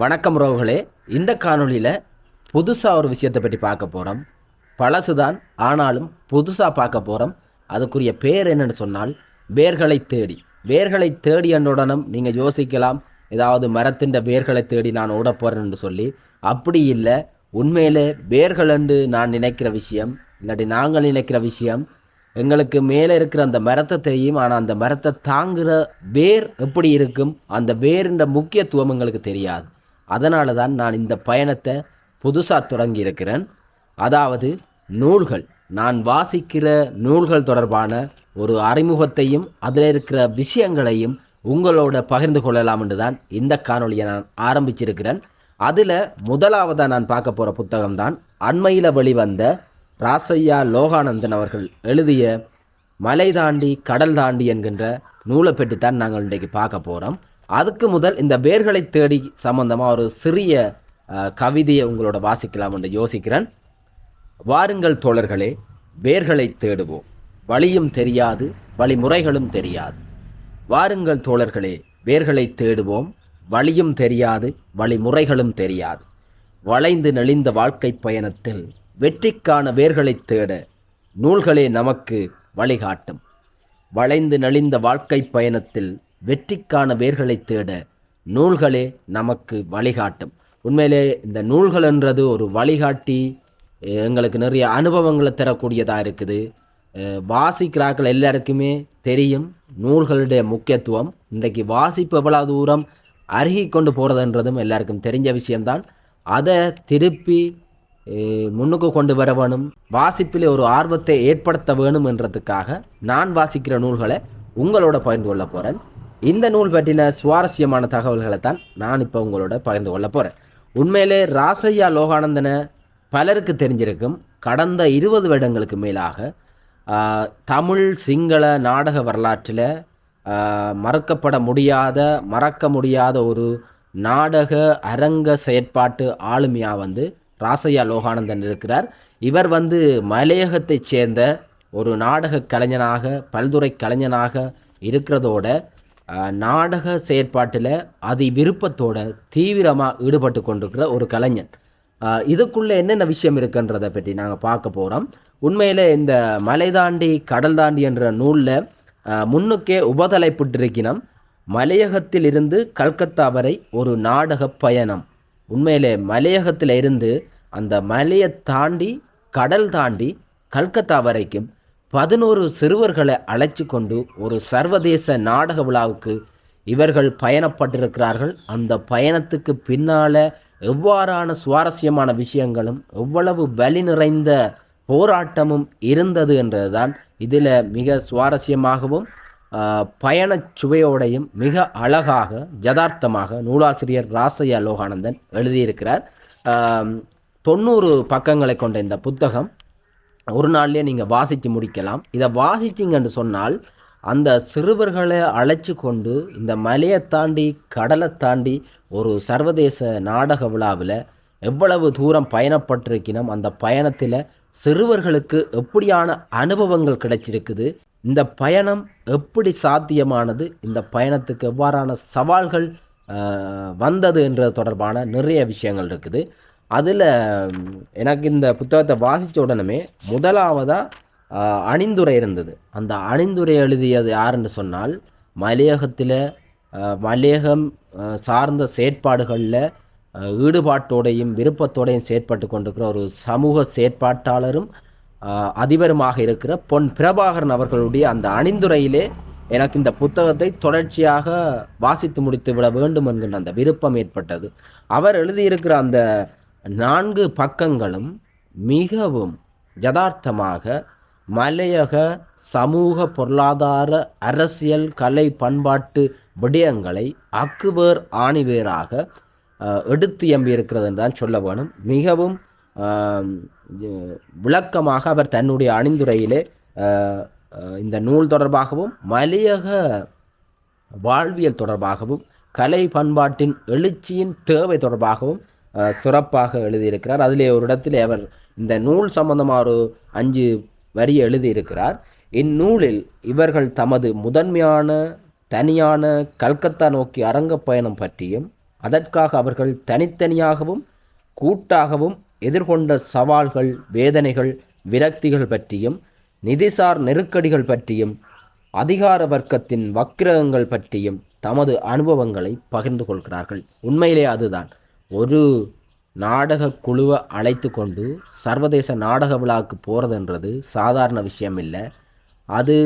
வணக்கம் ரோகளே இந்த காணொலியில் புதுசாக ஒரு விஷயத்தை பற்றி பார்க்க போகிறோம் பழசுதான் ஆனாலும் புதுசாக பார்க்க போகிறோம் அதுக்குரிய பேர் என்னென்னு சொன்னால் வேர்களை தேடி. வேர்களை தேடி என்றுடனும் நீங்கள் யோசிக்கலாம் ஏதாவது மரத்தின் வேர்களை தேடி நான் ஓட போகிறேன்னு சொல்லி. அப்படி இல்லை உண்மையிலே வேர்கள் என்று நான் நினைக்கிற விஷயம் இல்லாட்டி நாங்கள் நினைக்கிற விஷயம் எங்களுக்கு மேலே இருக்கிற அந்த மரத்தை தெரியும் ஆனால் அந்த மரத்தை தாங்குகிற வேர் எப்படி இருக்கும் அந்த வேரின் முக்கியத்துவம் எங்களுக்கு தெரியாது. அதனால தான் நான் இந்த பயணத்தை புதுசாக தொடங்கி இருக்கிறேன் அதாவது நூல்கள் நான் வாசிக்கிற நூல்கள் தொடர்பான ஒரு அறிமுகத்தையும் அதில் இருக்கிற விஷயங்களையும் உங்களோட பகிர்ந்து கொள்ளலாம் என்று தான் இந்த காணொலியை நான் ஆரம்பிச்சிருக்கிறேன். அதில் முதலாவதாக நான் பார்க்க போகிற புத்தகம்தான் அண்மையில் வெளிவந்த ராசையா லோகானந்தன் அவர்கள் எழுதிய மலை தாண்டி கடல் தாண்டி என்கின்ற நூலை பெற்று தான் நாங்கள் இன்றைக்கு பார்க்க போகிறோம் அதுக்கு முதல் இந்த வேர்களை தேடி சம்பந்தமாக ஒரு சிறிய கவிதையை உங்களோட வாசிக்கலாம் என்று யோசிக்கிறேன். வாருங்கள் தோழர்களே வேர்களை தேடுவோம். வழியும் தெரியாது வழிமுறைகளும் தெரியாது. வாருங்கள் தோழர்களே வேர்களை தேடுவோம். வழியும் தெரியாது வழிமுறைகளும் தெரியாது. வளைந்து நெளிந்த வாழ்க்கை பயணத்தில் வெற்றிக்கான வேர்களை தேட நூல்களே நமக்கு வழிகாட்டும். வளைந்து நெளிந்த வாழ்க்கை பயணத்தில் வெற்றிக்கான வேர்களை தேட நூல்களே நமக்கு வழிகாட்டும். உண்மையிலே இந்த நூல்கள்ன்றது ஒரு வழிகாட்டி எங்களுக்கு நிறைய அனுபவங்களை தரக்கூடியதாக இருக்குது. வாசிக்கிறார்கள் எல்லாருக்குமே தெரியும் நூல்களுடைய முக்கியத்துவம். இன்றைக்கு வாசிப்பு எவ்வளவு தூரம் அருகி கொண்டு போகிறதுன்றதும் எல்லாருக்கும் தெரிஞ்ச விஷயம்தான். அதை திருப்பி முன்னுக்கு கொண்டு வர வேணும் வாசிப்பிலே ஒரு ஆர்வத்தை ஏற்படுத்த வேணும் என்றதுக்காக நான் வாசிக்கிற நூல்களை உங்களோட பகிர்ந்து கொள்ள போகிறேன் இந்த நூல் பற்றின சுவாரஸ்யமான தகவல்களை தான் நான் இப்போ உங்களோட பகிர்ந்து கொள்ள போகிறேன் உண்மையிலே ராசையா லோகானந்தனை பலருக்கு தெரிஞ்சிருக்கும். கடந்த இருபது வருடங்களுக்கு மேலாக தமிழ் சிங்கள நாடக வரலாற்றில் மறக்கப்பட முடியாத மறக்க முடியாத ஒரு நாடக அரங்க செயற்பாட்டு ஆளுமையாக வந்து ராசையா லோகானந்தன் இருக்கிறார். இவர் வந்து மலையகத்தைச் சேர்ந்த ஒரு நாடக கலைஞனாக பல்துறை கலைஞனாக இருக்கிறதோட நாடக செயற்பாட்டில் அதி விருப்பத்தோட தீவிரமாக ஈடுபட்டு கொண்டிருக்கிற ஒரு கலைஞன். இதுக்குள்ளே என்னென்ன விஷயம் இருக்குன்றதை பற்றி நாங்கள் பார்க்க போகிறோம் உண்மையில் இந்த மலை தாண்டி கடல் தாண்டி என்ற நூலில் முன்னுக்கே உபதலைப்பிட்டிருக்கினம் மலையகத்தில் இருந்து கல்கத்தா வரை ஒரு நாடக பயணம். உண்மையிலே மலையகத்தில் இருந்து அந்த மலையை தாண்டி கடல் தாண்டி கல்கத்தா வரைக்கும் பதினோரு சிறுவர்களை அழைச்சி கொண்டு ஒரு சர்வதேச நாடக விழாவுக்கு இவர்கள் பயணப்பட்டிருக்கிறார்கள். அந்த பயணத்துக்கு பின்னால் எவ்வாறான சுவாரஸ்யமான விஷயங்களும் எவ்வளவு வலி நிறைந்த போராட்டமும் இருந்தது என்றதுதான் இதில் மிக சுவாரஸ்யமாகவும் பயணச் சுவையோடையும் மிக அழகாக யதார்த்தமாக நூலாசிரியர் ராசையா லோகானந்தன் எழுதியிருக்கிறார். தொண்ணூறு பக்கங்களை கொண்ட இந்த புத்தகம் ஒரு நாள்லேயே நீங்கள் வாசித்து முடிக்கலாம். இதை வாசிச்சிங்கன்னு சொன்னால் அந்த சிறுவர்களை அழைச்சி கொண்டு இந்த மலையை தாண்டி கடலை தாண்டி ஒரு சர்வதேச நாடக விழாவில் எவ்வளவு தூரம் பயணப்பட்டிருக்கினோம் அந்த பயணத்தில் சிறுவர்களுக்கு எப்படியான அனுபவங்கள் கிடைச்சிருக்குது இந்த பயணம் எப்படி சாத்தியமானது இந்த பயணத்துக்கு எவ்வாறான சவால்கள் வந்தது என்ற தொடர்பான நிறைய விஷயங்கள் இருக்குது. அதில் எனக்கு இந்த புத்தகத்தை வாசித்த உடனே முதலாவதாக அணிந்துரை இருந்தது. அந்த அணிந்துரை எழுதியது யாருன்னு சொன்னால் மலையகத்தில் மலையகம் சார்ந்த செயற்பாடுகளில் ஈடுபாட்டோடையும் விருப்பத்தோடையும் செயற்பட்டு கொண்டிருக்கிற ஒரு சமூக செயற்பாட்டாளரும் அதிபருமாக இருக்கிற பொன் பிரபாகரன் அவர்களுடைய அந்த அணிந்துரையிலே எனக்கு இந்த புத்தகத்தை தொடர்ச்சியாக வாசித்து முடித்து விட வேண்டும் என்கின்ற அந்த விருப்பம் ஏற்பட்டது. அவர் எழுதியிருக்கிற அந்த நான்கு பக்கங்களும் மிகவும் யதார்த்தமாக மலையக சமூக பொருளாதார அரசியல் கலை பண்பாட்டு விடயங்களை அக்குபேர் ஆணிவேராக எடுத்து எம்பியிருக்கிறது தான் சொல்ல வேணும். மிகவும் விளக்கமாக அவர் தன்னுடைய அணிந்துரையிலே இந்த நூல் தொடர்பாகவும் மலையக வாழ்வியல் தொடர்பாகவும் கலை பண்பாட்டின் எழுச்சியின் தேவை தொடர்பாகவும் சிறப்பாக எழுதியிருக்கிறார். அதிலே ஒரு இடத்திலே அவர் இந்த நூல் சம்பந்தமாக ஒரு அஞ்சு வரியை எழுதியிருக்கிறார். இந்நூலில் இவர்கள் தமது முதன்மையான தனியான கல்கத்தா நோக்கி அரங்க பயணம் பற்றியும் அதற்காக அவர்கள் தனித்தனியாகவும் கூட்டாகவும் எதிர்கொண்ட சவால்கள் வேதனைகள் விரக்திகள் பற்றியும் நிதிசார் நெருக்கடிகள் பற்றியும் அதிகார வர்க்கத்தின் வக்கிரகங்கள் பற்றியும் தமது அனுபவங்களை பகிர்ந்து கொள்கிறார்கள். உண்மையிலே அதுதான். ஒரு நாடக குழுவை அழைத்து கொண்டு சர்வதேச நாடக விழாவுக்கு போகிறதுன்றது சாதாரண விஷயம் இல்லை அது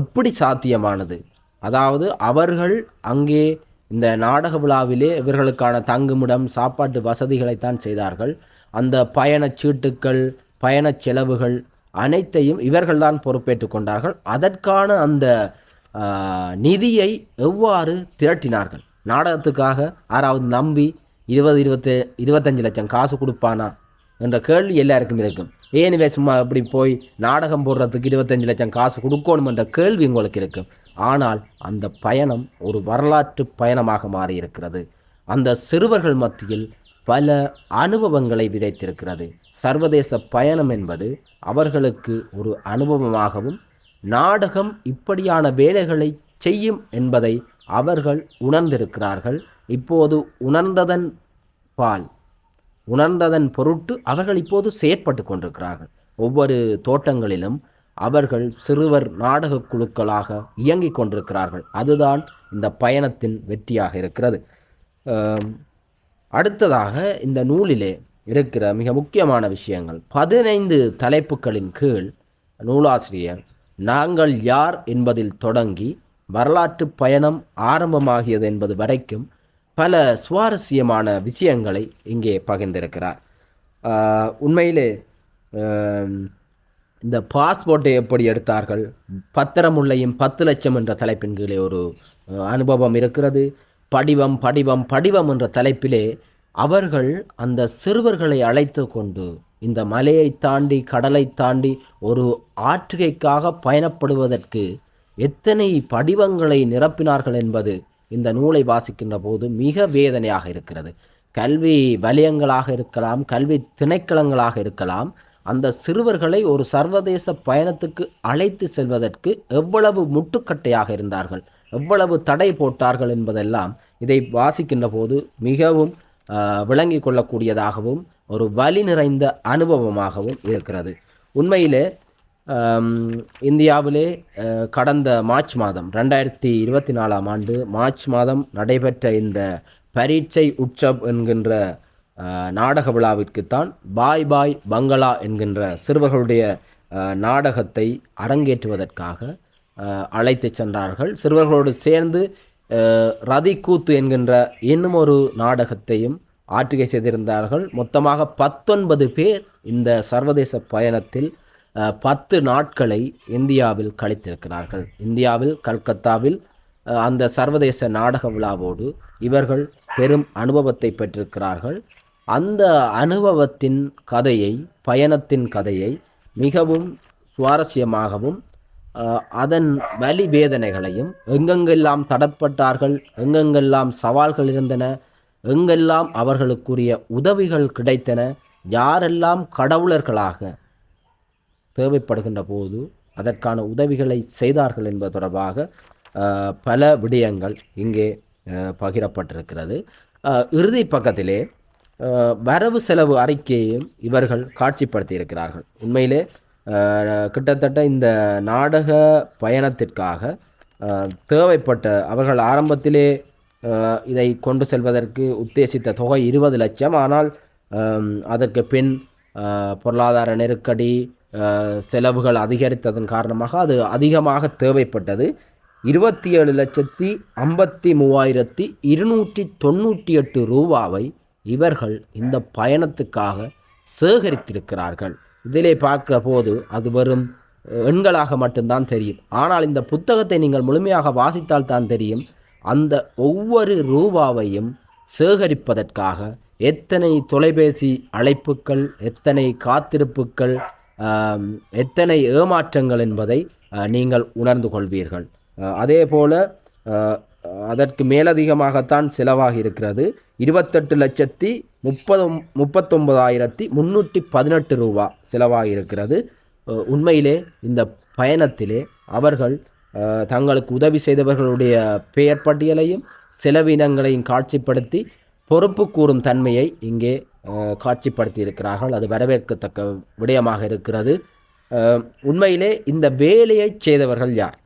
எப்படி சாத்தியமானது? அதாவது அவர்கள் அங்கே இந்த நாடக விழாவிலே இவர்களுக்கான தங்குமிடம் சாப்பாட்டு வசதிகளைத்தான் செய்தார்கள். அந்த பயணச் சீட்டுக்கள் பயணச் செலவுகள் அனைத்தையும் இவர்கள்தான் பொறுப்பேற்றுக் கொண்டார்கள். அதற்கான அந்த நிதியை எவ்வாறு திரட்டினார்கள்? நாடகத்துக்காக ஆறாவது நம்பி இருபது இருபத்தி இருபத்தஞ்சு லட்சம் காசு கொடுப்பானா என்ற கேள்வி எல்லாருக்கும் இருக்கும். ஏன் சும்மா இப்படி போய் நாடகம் போடுறதுக்கு இருபத்தஞ்சு லட்சம் காசு கொடுக்கணும் என்ற கேள்வி உங்களுக்கு இருக்கும். ஆனால் அந்த பயணம் ஒரு வரலாற்று பயணமாக மாறியிருக்கிறது. அந்த சிறுவர்கள் மத்தியில் பல அனுபவங்களை விதைத்திருக்கிறது. சர்வதேச பயணம் என்பது அவர்களுக்கு ஒரு அனுபவமாகவும் நாடகம் இப்படியான வேலைகளை செய்யும் என்பதை அவர்கள் உணர்ந்திருக்கிறார்கள். இப்போது உணர்ந்ததன் பால் உணர்ந்ததன் பொருட்டு அவர்கள் இப்போது செயற்பட்டு கொண்டிருக்கிறார்கள். ஒவ்வொரு தோட்டங்களிலும் அவர்கள் சிறுவர் நாடக குழுக்களாக இயங்கிக் கொண்டிருக்கிறார்கள். அதுதான் இந்த பயணத்தின் வெற்றியாக இருக்கிறது. அடுத்ததாக இந்த நூலிலே இருக்கிற மிக முக்கியமான விஷயங்கள். பதினைந்து தலைப்புகளின் கீழ் நூலாசிரியர் நாங்கள் யார் என்பதில் தொடங்கி வரலாற்று பயணம் ஆரம்பமாகியது என்பது வரைக்கும் பல சுவாரஸ்யமான விஷயங்களை இங்கே பகிர்ந்திருக்கிறார். உண்மையிலே இந்த பாஸ்போர்ட்டை எப்படி எடுத்தார்கள்? பத்திரமுள்ளையும் பத்து லட்சம் என்ற தலைப்பின் கீழே ஒரு அனுபவம் இருக்கிறது. படிவம் படிவம் படிவம் என்ற தலைப்பிலே அவர்கள் அந்த சிறுவர்களை அழைத்து கொண்டு இந்த மலையை தாண்டி கடலை தாண்டி ஒரு ஆற்றுகைக்காக பயணப்படுவதற்கு எத்தனை படிவங்களை நிரப்பினார்கள் என்பது இந்த நூலை வாசிக்கின்ற போது மிக வேதனையாக இருக்கிறது. கல்வி வலயங்களாக இருக்கலாம் கல்வி திணைக்களங்களாக இருக்கலாம் அந்த சிறுவர்களை ஒரு சர்வதேச பயணத்துக்கு அழைத்து செல்வதற்கு எவ்வளவு முட்டுக்கட்டையாக இருந்தார்கள் எவ்வளவு தடை போட்டார்கள் என்பதெல்லாம் இதை வாசிக்கின்ற போது மிகவும் விளங்கி விளங்கிக் கொள்ளக்கூடியதாகவும் ஒரு வலி நிறைந்த அனுபவமாகவும் இருக்கிறது. உண்மையிலே இந்தியாவிலே கடந்த மார்ச் மாதம் ரெண்டாயிரத்தி இருபத்தி நாலாம் ஆண்டு மார்ச் மாதம் நடைபெற்ற இந்த பரீட்சை உற்சவ் என்கின்ற நாடக விழாவிற்குத்தான் பாய் பாய் பங்களா என்கின்ற சிறுவர்களுடைய நாடகத்தை அரங்கேற்றுவதற்காக அழைத்து அழைத்துச் சென்றார்கள். சிறுவர்களோடு சேர்ந்து ரதி கூத்து என்கின்ற இன்னும் ஒரு நாடகத்தையும் ஆற்றுகை செய்திருந்தார்கள். மொத்தமாக பத்தொன்பது பேர் இந்த சர்வதேச பயணத்தில் பத்து நாட்களை இந்தியாவில் கழித்திருக்கிறார்கள். இந்தியாவில் கல்கத்தாவில் அந்த சர்வதேச நாடக விழாவோடு இவர்கள் பெரும் அனுபவத்தை பெற்றிருக்கிறார்கள். அந்த அனுபவத்தின் கதையை பயணத்தின் கதையை மிகவும் சுவாரஸ்யமாகவும் அதன் வலி வேதனைகளையும் எங்கெங்கெல்லாம் தடப்பட்டார்கள் எங்கெங்கெல்லாம் சவால்கள் இருந்தன எங்கெல்லாம் அவர்களுக்குரிய உதவிகள் கிடைத்தன யாரெல்லாம் கடவுளர்களாக தேவைப்படுகின்ற போது அதற்கான உதவிகளை செய்தார்கள் என்பது தொடர்பாக பல விடயங்கள் இங்கே பகிரப்பட்டிருக்கிறது. இறுதி பக்கத்திலே வரவு செலவு அறிக்கையையும் இவர்கள் காட்சிப்படுத்தி இருக்கிறார்கள் உண்மையிலே கிட்டத்தட்ட இந்த நாடக பயணத்திற்காக தேவைப்பட்ட அவர்கள் ஆரம்பத்திலே இதை கொண்டு செல்வதற்கு உத்தேசித்த தொகை இருபது லட்சம். ஆனால் அதற்கு பின் பொருளாதார நெருக்கடி செலவுகள் அதிகரித்ததன் காரணமாக அது அதிகமாக தேவைப்பட்டது. இருபத்தி ஏழு லட்சத்தி ஐம்பத்தி மூவாயிரத்தி இருநூற்றி தொண்ணூற்றி எட்டு ரூபாவை இவர்கள் இந்த பயணத்துக்காக சேகரித்திருக்கிறார்கள். இதிலே பார்க்கிற போது அது வெறும் எண்களாக மட்டும்தான் தெரியும். ஆனால் இந்த புத்தகத்தை நீங்கள் முழுமையாக வாசித்தால் தான் தெரியும். அந்த ஒவ்வொரு ரூபாவையும் சேகரிப்பதற்காக எத்தனை தொலைபேசி அழைப்புக்கள் எத்தனை காத்திருப்புக்கள் எத்தனை ஏமாற்றங்கள் என்பதை நீங்கள் உணர்ந்து கொள்வீர்கள். அதே போல் அதற்கு மேலதிகமாகத்தான் செலவாகி இருக்கிறது. இருபத்தெட்டு லட்சத்தி முப்பது முப்பத்தொன்பதாயிரத்தி முந்நூற்றி பதினெட்டு ரூபா செலவாகி இருக்கிறது. உண்மையிலே இந்த பயணத்திலே அவர்கள் தங்களுக்கு உதவி செய்தவர்களுடைய பெயர் பட்டியலையும் செலவினங்களையும் காட்சிப்படுத்தி பொறுப்பு கூறும் தன்மையை இங்கே காட்சிப்படுத்தி இருக்கிறார்கள் அது வரவேற்கத்தக்க விடயமாக இருக்கிறது. உண்மையிலே இந்த வேலையை செய்தவர்கள் யார்?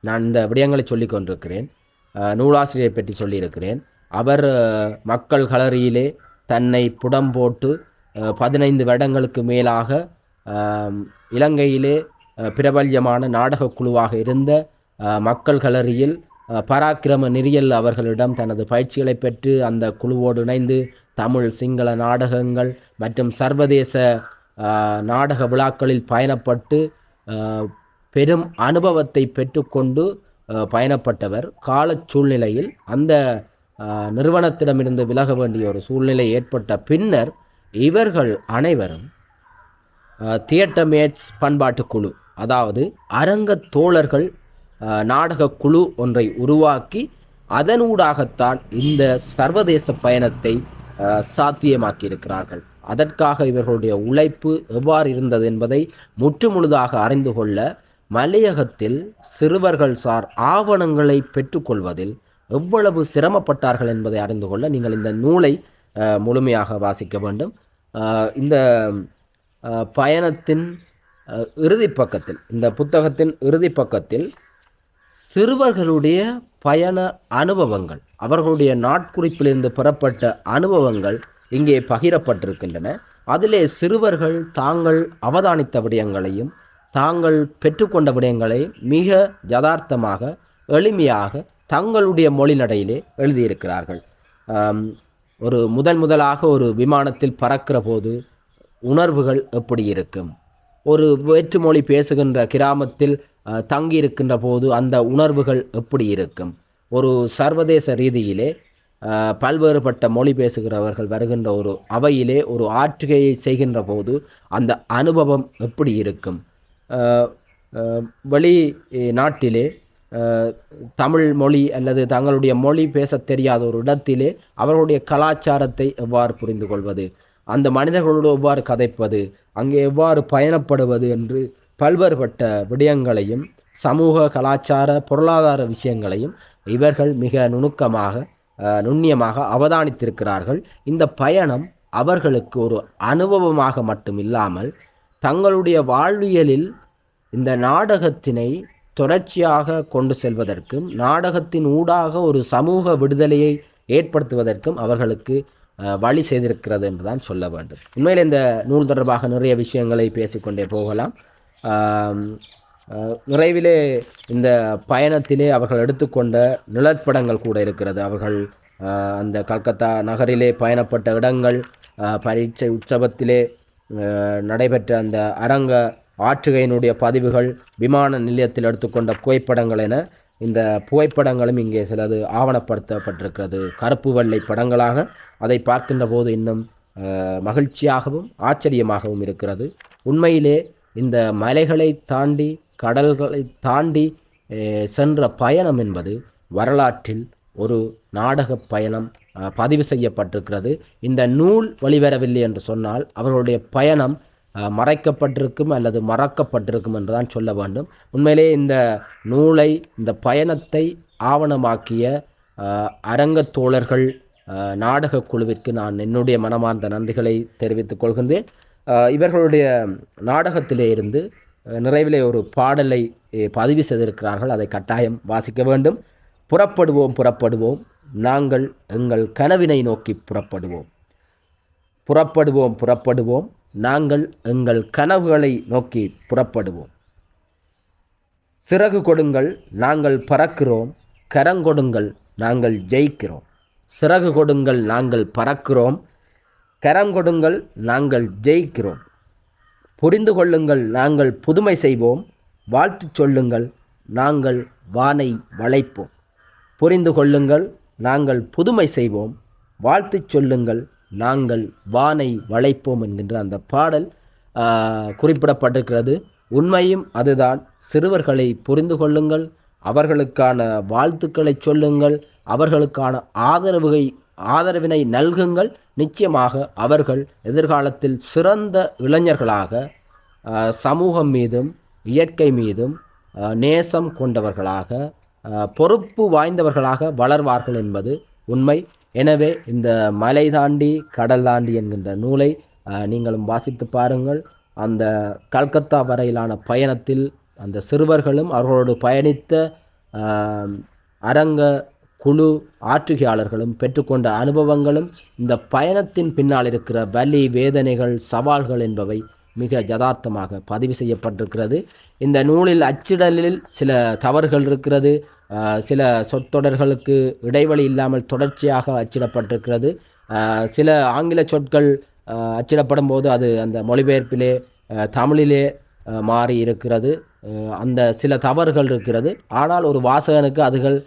நான் இந்த விடயங்களை சொல்லி கொண்டிருக்கிறேன். நூலாசிரியை பற்றி சொல்லியிருக்கிறேன். அவர் மக்கள் கலரியிலே தன்னை புடம் போட்டு பதினைந்து வருடங்களுக்கு மேலாக இலங்கையிலே பிரபல்யமான நாடகக் குழுவாக இருந்த மக்கள் கலரியில் பராக்கிரம நெறியல் அவர்களிடம் தனது பயிற்சிகளை பெற்று அந்த குழுவோடு இணைந்து தமிழ் சிங்கள நாடகங்கள் மற்றும் சர்வதேச நாடக விழாக்களில் பயணப்பட்டு பெரும் அனுபவத்தை பெற்றுக்கொண்டு பயணப்பட்டவர். கால சூழ்நிலையில் அந்த நிறுவனத்திடமிருந்து விலக வேண்டிய ஒரு சூழ்நிலை ஏற்பட்ட பின்னர் இவர்கள் அனைவரும் தியேட்டர் மேட்ஸ் பண்பாட்டு குழு அதாவது அரங்க தோழர்கள் நாடக குழு ஒன்றை உருவாக்கி அதனூடாகத்தான் இந்த சர்வதேச பயணத்தை சாத்தியமாக்கியிருக்கிறார்கள். அதற்காக இவர்களுடைய உழைப்பு எவ்வாறு இருந்தது என்பதை முற்றுமுழுதாக அறிந்து கொள்ள மலையகத்தில் சிறுவர்கள் சார் ஆவணங்களை பெற்றுக்கொள்வதில் எவ்வளவு சிரமப்பட்டார்கள் என்பதை அறிந்து கொள்ள நீங்கள் இந்த நூலை முழுமையாக வாசிக்க வேண்டும். இந்த பயணத்தின் இறுதி பக்கத்தில் இந்த புத்தகத்தின் இறுதி பக்கத்தில் சிறுவர்களுடைய பயண அனுபவங்கள் அவர்களுடைய நாட்குறிப்பிலிருந்து பெறப்பட்ட அனுபவங்கள் இங்கே பகிரப்பட்டிருக்கின்றன. அதிலே சிறுவர்கள் தாங்கள் அவதானித்த விடயங்களையும் தாங்கள் பெற்றுக்கொண்ட விடயங்களை மிக யதார்த்தமாக எளிமையாக தங்களுடைய மொழிநடையிலே எழுதியிருக்கிறார்கள். ஒரு முதன் முதலாக ஒரு விமானத்தில் பறக்கிற போது உணர்வுகள் எப்படி இருக்கும்? ஒரு வேற்றுமொழி பேசுகின்ற கிராமத்தில் தங்கி தங்கியிருக்கின்ற போது அந்த உணர்வுகள் எப்படி இருக்கும்? ஒரு சர்வதேச ரீதியிலே பல்வேறுபட்ட மொழி பேசுகிறவர்கள் வருகின்ற ஒரு அவையிலே ஒரு ஆற்றுகையை செய்கின்ற போது அந்த அனுபவம் எப்படி இருக்கும்? வெளி நாட்டிலே தமிழ் மொழி அல்லது தங்களுடைய மொழி பேசத் தெரியாத ஒரு இடத்திலே அவர்களுடைய கலாச்சாரத்தை எவ்வாறு புரிந்து கொள்வது? அந்த மனிதர்களோடு எவ்வாறு கதைப்பது அங்கே எவ்வாறு பயணப்படுவது என்று பல்வேறுபட்ட விடயங்களையும் சமூக கலாச்சார பொருளாதார விஷயங்களையும் இவர்கள் மிக நுணுக்கமாக நுண்ணியமாக அவதானித்திருக்கிறார்கள். இந்த பயணம் அவர்களுக்கு ஒரு அனுபவமாக மட்டும் இல்லாமல் தங்களுடைய வாழ்வியலில் இந்த நாடகத்தினை தொடர்ச்சியாக கொண்டு செல்வதற்கும் நாடகத்தின் ஊடாக ஒரு சமூக விடுதலையை ஏற்படுத்துவதற்கும் அவர்களுக்கு வழி செய்திருக்கிறது என்று தான் சொல்ல வேண்டும். உண்மையில் இந்த நூல் தொடர்பாக நிறைய விஷயங்களை பேசிக்கொண்டே போகலாம். நிறைவிலே இந்த பயணத்திலே அவர்கள் எடுத்துக்கொண்ட நிழற்படங்கள் கூட இருக்கிறது. அவர்கள் அந்த கல்கத்தா நகரிலே பயணப்பட்ட இடங்கள் பரீட்சை உற்சவத்திலே நடைபெற்ற அந்த அரங்க ஆற்றுகையினுடைய பதிவுகள் விமான நிலையத்தில் எடுத்துக்கொண்ட புகைப்படங்கள் என இந்த புகைப்படங்களும் இங்கே சிலது ஆவணப்படுத்தப்பட்டிருக்கிறது. கருப்பு வெள்ளை படங்களாக அதை பார்க்கின்ற போது இன்னும் மகிழ்ச்சியாகவும் ஆச்சரியமாகவும் இருக்கிறது. உண்மையிலே இந்த மலைகளை தாண்டி கடல்களை தாண்டி சென்ற பயணம் என்பது வரலாற்றில் ஒரு நாடக பயணம் பதிவு செய்யப்பட்டிருக்கிறது. இந்த நூல் வெளிவரவில்லை என்று சொன்னால் அவர்களுடைய பயணம் மறைக்கப்பட்டிருக்கும் அல்லது மறக்கப்பட்டிருக்கும் என்று தான் சொல்ல வேண்டும். உண்மையிலே இந்த நூலை இந்த பயணத்தை ஆவணமாக்கிய அரங்கத் தோழர்கள் நாடகக் குழுவிற்கு நான் என்னுடைய மனமார்ந்த நன்றிகளை தெரிவித்துக் கொள்கின்றேன். இவர்களுடைய நாடகத்திலே இருந்து நிறைவிலே ஒரு பாடலை பதிவு செய்திருக்கிறார்கள். அதை கட்டாயம் வாசிக்க வேண்டும். புறப்படுவோம் புறப்படுவோம். நாங்கள் எங்கள் கனவினை நோக்கி புறப்படுவோம். புறப்படுவோம் புறப்படுவோம். நாங்கள் எங்கள் கனவுகளை நோக்கி புறப்படுவோம். சிறகு கொடுங்கள் நாங்கள் பறக்கிறோம். கரங்கொடுங்கள் நாங்கள் ஜெயிக்கிறோம். சிறகு கொடுங்கள் நாங்கள் பறக்கிறோம். கரம் கொடுங்கள் நாங்கள் ஜெயிக்கிறோம். புரிந்து கொள்ளுங்கள் நாங்கள் புதுமை செய்வோம். வாழ்த்துச் சொல்லுங்கள் நாங்கள் வானை வளைப்போம். புரிந்து கொள்ளுங்கள் நாங்கள் புதுமை செய்வோம். வாழ்த்துச் சொல்லுங்கள் நாங்கள் வானை வளைப்போம் என்கின்ற அந்த பாடல் குறிப்பிடப்பட்டிருக்கிறது. உண்மையும் அதுதான். சிறுவர்களை புரிந்து கொள்ளுங்கள் அவர்களுக்கான வாழ்த்துக்களை சொல்லுங்கள் அவர்களுக்கான ஆதரவுகை ஆதரவினை நல்குங்கள். நிச்சயமாக அவர்கள் எதிர்காலத்தில் சிறந்த இளைஞர்களாக சமூகம் மீதும் இயற்கை மீதும் நேசம் கொண்டவர்களாக பொறுப்பு வாய்ந்தவர்களாக வளர்வார்கள் என்பது உண்மை. எனவே இந்த மலை தாண்டி கடல் தாண்டி என்கின்ற நூலை நீங்களும் வாசித்து பாருங்கள். அந்த கல்கத்தா வரையிலான பயணத்தில் அந்த சிறுவர்களும் அவர்களோடு பயணித்த அரங்க குழு ஆற்றுகையாளர்களும் பெற்றுக்கொண்ட அனுபவங்களும் இந்த பயணத்தின் பின்னால் இருக்கிற வலி வேதனைகள் சவால்கள் என்பவை மிக யதார்த்தமாக பதிவு செய்யப்பட்டிருக்கிறது. இந்த நூலில் அச்சிடலில் சில தவறுகள் இருக்கிறது. சில சொற்றொடர்களுக்கு இடைவெளி இல்லாமல் தொடர்ச்சியாக அச்சிடப்பட்டிருக்கிறது. சில ஆங்கில சொற்கள் அச்சிடப்படும் போது அது அந்த மொழிபெயர்ப்பிலே தமிழிலே மாறி இருக்கிறது அந்த சில தவறுகள் இருக்கிறது. ஆனால் ஒரு வாசகனுக்கு அதுகள்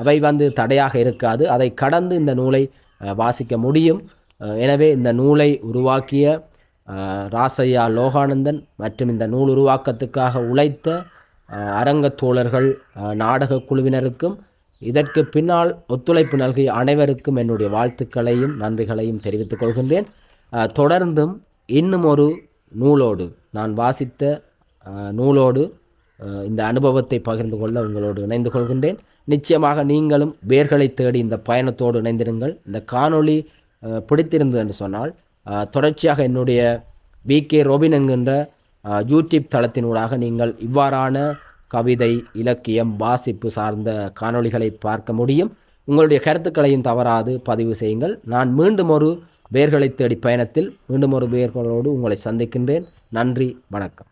அவை வந்து தடையாக இருக்காது. அதை கடந்து இந்த நூலை வாசிக்க முடியும். எனவே இந்த நூலை உருவாக்கிய ராசையா லோகானந்தன் மற்றும் இந்த நூல் உருவாக்கத்துக்காக உழைத்த அரங்கத் தோழர்கள் நாடகக் குழுவினருக்கும் இதற்கு பின்னால் ஒத்துழைப்பு நல்கிய அனைவருக்கும் என்னுடைய வாழ்த்துக்களையும் நன்றிகளையும் தெரிவித்துக் கொள்கின்றேன். தொடர்ந்தும் இன்னும் ஒரு நூலோடு நான் வாசித்த நூலோடு இந்த அனுபவத்தை பகிர்ந்து கொள்ள உங்களோடு இணைந்து கொள்கின்றேன். நிச்சயமாக நீங்களும் வேர்களை தேடி இந்த பயணத்தோடு இணைந்திருங்கள். இந்த காணொளி பிடித்திருந்தது என்று சொன்னால் தொடர்ச்சியாக என்னுடைய வி கே ரோபின் என்கின்ற யூடியூப் தளத்தினூடாக நீங்கள் இவ்வாறான கவிதை இலக்கியம் வாசிப்பு சார்ந்த காணொளிகளை பார்க்க முடியும். உங்களுடைய கருத்துக்களையும் தவறாது பதிவு செய்யுங்கள். நான் மீண்டும் ஒரு வேர்களை தேடி பயணத்தில் மீண்டும் ஒரு வேர்களோடு உங்களை சந்திக்கின்றேன். நன்றி வணக்கம்.